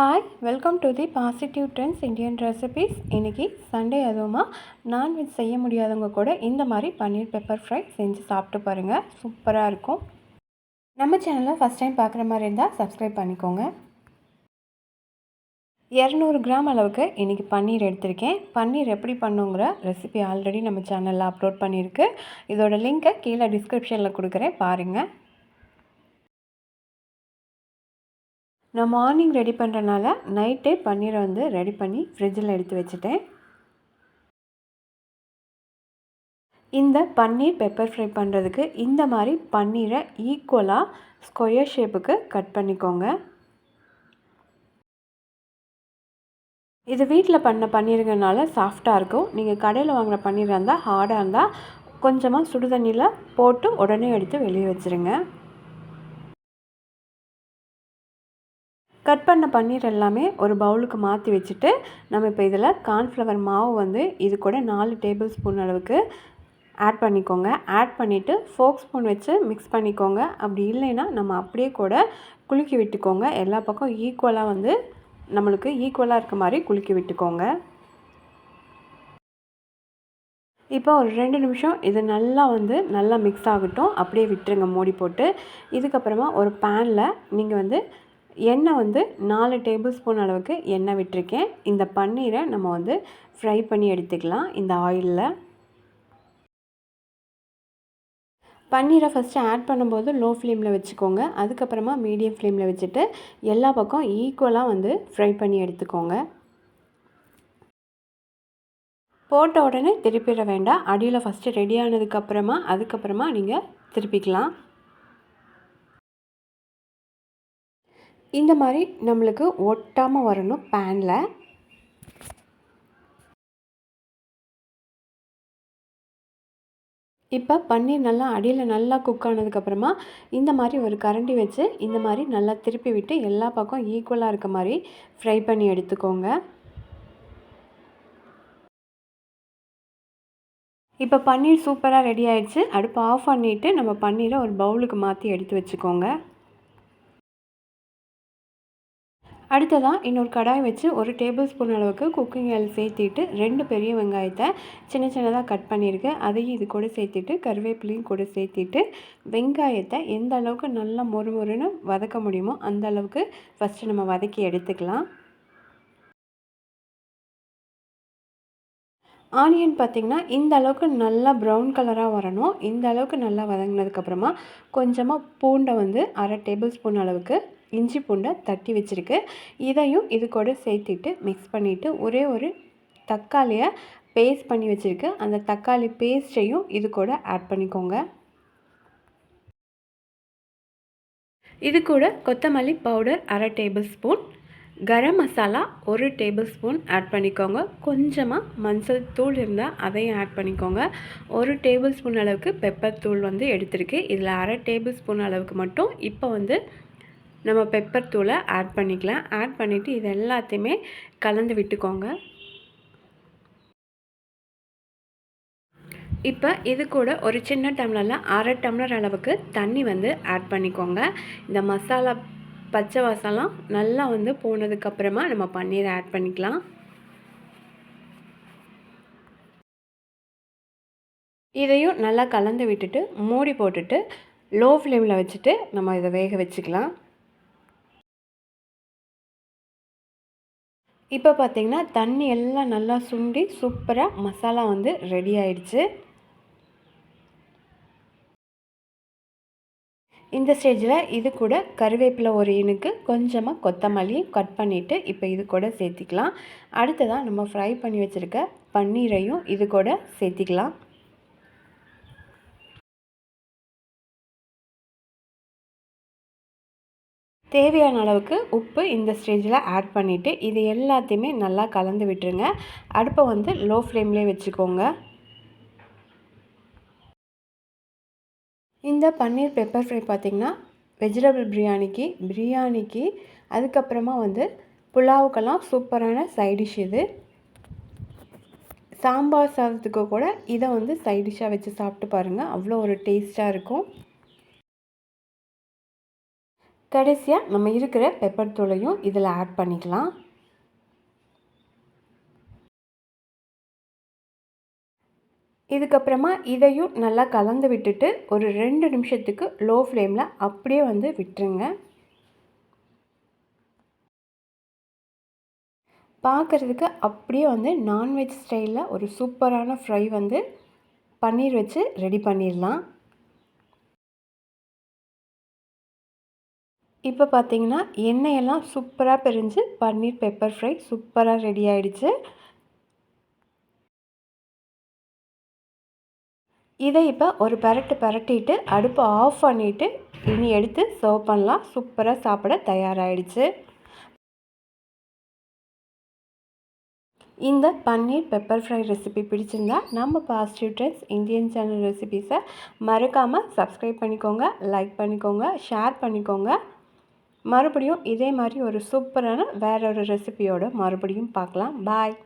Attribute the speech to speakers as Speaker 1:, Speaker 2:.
Speaker 1: Hi welcome to the positive trends Indian recipes இன்றைக்கி Sunday அதுவுமா non veg செய்ய முடியாதவங்க கூட இந்த மாதிரி பன்னீர் பெப்பர் ஃப்ரை செஞ்சு சாப்பிட்டு பாருங்கள் சூப்பராக இருக்கும். நம்ம சேனலில் ஃபஸ்ட் டைம் பார்க்குற மாதிரி இருந்தால் சப்ஸ்கிரைப் பண்ணிக்கோங்க. இரநூறு கிராம் அளவுக்கு இன்றைக்கி பன்னீர் எடுத்திருக்கேன். பன்னீர் எப்படி பண்ணுங்கிற ரெசிபி ஆல்ரெடி நம்ம சேனலில் அப்லோட் பண்ணியிருக்கு. இதோட லிங்க்கை கீழே டிஸ்கிரிப்ஷனில் கொடுக்குறேன் பாருங்கள் நான் மார்னிங் ரெடி பண்ணுறனால நைட்டே பன்னீரை வந்து ரெடி பண்ணி ஃப்ரிட்ஜில் எடுத்து வச்சுட்டேன். இந்த பன்னீர் பெப்பர் ஃப்ரை பண்ணுறதுக்கு இந்த மாதிரி பன்னீரை ஈக்குவலாக ஸ்கொயர் ஷேப்புக்கு கட் பண்ணிக்கோங்க. இது வீட்டில் பண்ண பன்னீருங்கனால சாஃப்டாக இருக்கும். நீங்கள் கடையில் வாங்கின பன்னீராக இருந்தால் ஹார்டாக இருந்தால் கொஞ்சமாக சுடு தண்ணியில் போட்டு உடனே எடுத்து வெளியே வச்சுருங்க. கட் பண்ண பன்னீர் எல்லாமே ஒரு பவுலுக்கு மாற்றி வச்சுட்டு நம்ம இப்போ இதில் கார்ன்ஃப்ளவர் மாவு வந்து இது கூட நாலு டேபிள் ஸ்பூன் அளவுக்கு ஆட் பண்ணிக்கோங்க. ஆட் பண்ணிவிட்டு ஃபோக் ஸ்பூன் வச்சு மிக்ஸ் பண்ணிக்கோங்க. அப்படி இல்லைன்னா நம்ம அப்படியே கூட குலுக்கி விட்டுக்கோங்க. எல்லா பக்கம் ஈக்குவலாக வந்து நம்மளுக்கு ஈக்குவலாக இருக்க மாதிரி குலுக்கி விட்டுக்கோங்க. இப்போ ஒரு ரெண்டு நிமிஷம் இது நல்லா வந்து நல்லா மிக்ஸ் ஆகட்டும். அப்படியே விட்டுருங்க. மூடி போட்டு. இதுக்கப்புறமா ஒரு பேனில் நீங்கள் வந்து எண்ணெய் வந்து நாலு டேபிள் ஸ்பூன் அளவுக்கு எண்ணெய் விட்டுருக்கேன். இந்த பன்னீரை நம்ம வந்து ஃப்ரை பண்ணி எடுத்துக்கலாம் இந்த ஆயிலில். பன்னீரை ஃபஸ்ட்டு ஆட் பண்ணும்போது லோ ஃப்ளேமில் வச்சுக்கோங்க. அதுக்கப்புறமா மீடியம் ஃப்ளேமில் வச்சுட்டு எல்லா பக்கம் ஈக்குவலாக வந்து ஃப்ரை பண்ணி எடுத்துக்கோங்க. போட்ட உடனே திருப்பிட வேண்டாம். அடியில் ஃபஸ்ட்டு ரெடி ஆனதுக்கப்புறமா அதுக்கப்புறமா நீங்கள் திருப்பிக்கலாம். இந்த மாதிரி நம்மளுக்கு ஒட்டாமல் வரணும் பேனில் இப்போ பன்னீர் நல்லா அடியில் நல்லா குக் ஆனதுக்கப்புறமா இந்த மாதிரி ஒரு கரண்டி வச்சு இந்த மாதிரி நல்லா திருப்பி விட்டு எல்லா பக்கம் ஈக்குவலாக இருக்க மாதிரி ஃப்ரை பண்ணி எடுத்துக்கோங்க. இப்போ பன்னீர் சூப்பராக ரெடி ஆகிடுச்சு அடுப்பு ஆஃப் பண்ணிவிட்டு நம்ம பன்னீரை ஒரு பவுலுக்கு மாற்றி எடுத்து வச்சுக்கோங்க. அடுத்ததாக இன்னொரு கடாய் வச்சு ஒரு டேபிள் ஸ்பூன் அளவுக்கு குக்கிங் ஆயில் சேர்த்திட்டு ரெண்டு பெரிய வெங்காயத்தை சின்ன சின்னதாக கட் பண்ணியிருக்கேன் அதையும் இது கூட சேர்த்துட்டு கருவேப்பிலையும் கூட சேர்த்திட்டு வெங்காயத்தை எந்த அளவுக்கு நல்லா மொறு மொறுன்னு வதக்க முடியுமோ அந்த அளவுக்கு ஃபஸ்ட்டு நம்ம வதக்கி எடுத்துக்கலாம். ஆனியன் பார்த்திங்கன்னா இந்த அளவுக்கு நல்லா ப்ரௌன் கலராக வரணும். இந்த அளவுக்கு நல்லா வதங்கினதுக்கப்புறமா கொஞ்சமாக பூண்டை வந்து அரை டேபிள் ஸ்பூன் அளவுக்கு இஞ்சி பூண்டை தட்டி வச்சுருக்கு. இதையும் இது கூட சேர்த்துட்டு மிக்ஸ் பண்ணிவிட்டு ஒரே ஒரு தக்காளியை பேஸ்ட் பண்ணி வச்சுருக்கு. அந்த தக்காளி பேஸ்ட்டையும் இது கூட ஆட் பண்ணிக்கோங்க. இது கூட கொத்தமல்லி பவுடர் அரை டேபிள் ஸ்பூன் கரம் மசாலா ஒரு டேபிள் ஸ்பூன் ஆட் பண்ணிக்கோங்க. கொஞ்சமாக மஞ்சள் தூள் இருந்தால் அதையும் ஆட் பண்ணிக்கோங்க. ஒரு டேபிள் ஸ்பூன் அளவுக்கு பெப்பர் தூள் வந்து எடுத்திருக்கு. இதில் அரை டேபிள் ஸ்பூன் அளவுக்கு மட்டும். இப்போ வந்து நம்ம பெப்பர் தூளை ஆட் பண்ணிக்கலாம். ஆட் பண்ணிவிட்டு இது எல்லாத்தையுமே கலந்து விட்டுக்கோங்க. இப்போ இது கூட ஒரு சின்ன டம்ளரில் அரை டம்ளர் அளவுக்கு தண்ணி வந்து ஆட் பண்ணிக்கோங்க. இந்த மசாலா பச்சை வாசலாம் நல்லா வந்து போனதுக்கப்புறமா நம்ம பன்னீரை ஆட் பண்ணிக்கலாம். இதையும் நல்லா கலந்து விட்டுட்டு மூடி போட்டுட்டு லோ ஃப்ளேமில் வச்சுட்டு நம்ம இதை வேக வச்சுக்கலாம். இப்போ பார்த்திங்கன்னா தண்ணி எல்லாம் நல்லா சுண்டி சூப்பராக மசாலா வந்து ரெடி ஆயிடுச்சு. இந்த ஸ்டேஜில் இது கூட கருவேப்பிலை ஒரு இனுக்கு கொஞ்சமாக கொத்தமல்லியும் கட் பண்ணிவிட்டு இப்போ இது கூட சேர்த்திக்கலாம். அடுத்ததாக நம்ம ஃப்ரை பண்ணி வச்சுருக்க பன்னீரையும் இது கூட சேர்த்திக்கலாம். தேவையான அளவுக்கு உப்பு இந்த ஸ்டேஜில் ஆட் பண்ணிவிட்டு இது எல்லாத்தையுமே நல்லா கலந்து விட்டுருங்க. அடுப்பை வந்து லோ ஃப்ளேம்லேயே வச்சுக்கோங்க. இந்த பன்னீர் பெப்பர் ஃப்ரை பார்த்திங்கன்னா வெஜிடபிள் பிரியாணிக்கு பிரியாணிக்கு அதுக்கப்புறமா வந்து புலாவுக்கெல்லாம் சூப்பரான சைடிஷ் இது. சாம்பார் சாதத்துக்கு கூட இதை வந்து சைடிஷ்ஷாக வச்சு சாப்பிட்டு பாருங்கள் அவ்வளோ ஒரு டேஸ்ட்டாக இருக்கும். கடைசியாக நம்ம இருக்கிற பெப்பர் தூளையும் இதில் ஆட் பண்ணிக்கலாம். இதுக்கப்புறமா இதையும் நல்லா கலந்து விட்டுட்டு ஒரு ரெண்டு நிமிஷத்துக்கு லோ ஃப்ளேமில் அப்படியே வந்து விட்டுருங்க. பார்க்குறதுக்கு அப்படியே வந்து நான்வெஜ் ஸ்டைலில் ஒரு சூப்பரான ஃப்ரை வந்து பன்னீர் வச்சு ரெடி பண்ணிடலாம். இப்போ பார்த்தீங்கன்னா எண்ணெயெல்லாம் சூப்பராக பிரிஞ்சு பன்னீர் பெப்பர் ஃப்ரை சூப்பராக ரெடி ஆகிடுச்சு இதை இப்போ ஒரு பரட்டு பரட்டிட்டு அடுப்பை ஆஃப் பண்ணிவிட்டு இனி எடுத்து சர்வ் பண்ணலாம். சூப்பராக சாப்பிட தயாராகிடுச்சு இந்த பன்னீர் பெப்பர் ஃப்ரை ரெசிபி பிடிச்சிருந்தா நம்ம பாசிட்டிவ் ட்ரெஸ் இந்தியன் சேனல் ரெசிபீஸை மறக்காமல் சப்ஸ்கிரைப் பண்ணிக்கோங்க லைக் பண்ணிக்கோங்க ஷேர் பண்ணிக்கோங்க. மறுபடியும் இதே மாதிரி ஒரு சூப்பரான வேற ஒரு ரெசிபியோடு மறுபடியும் பார்க்கலாம். பாய்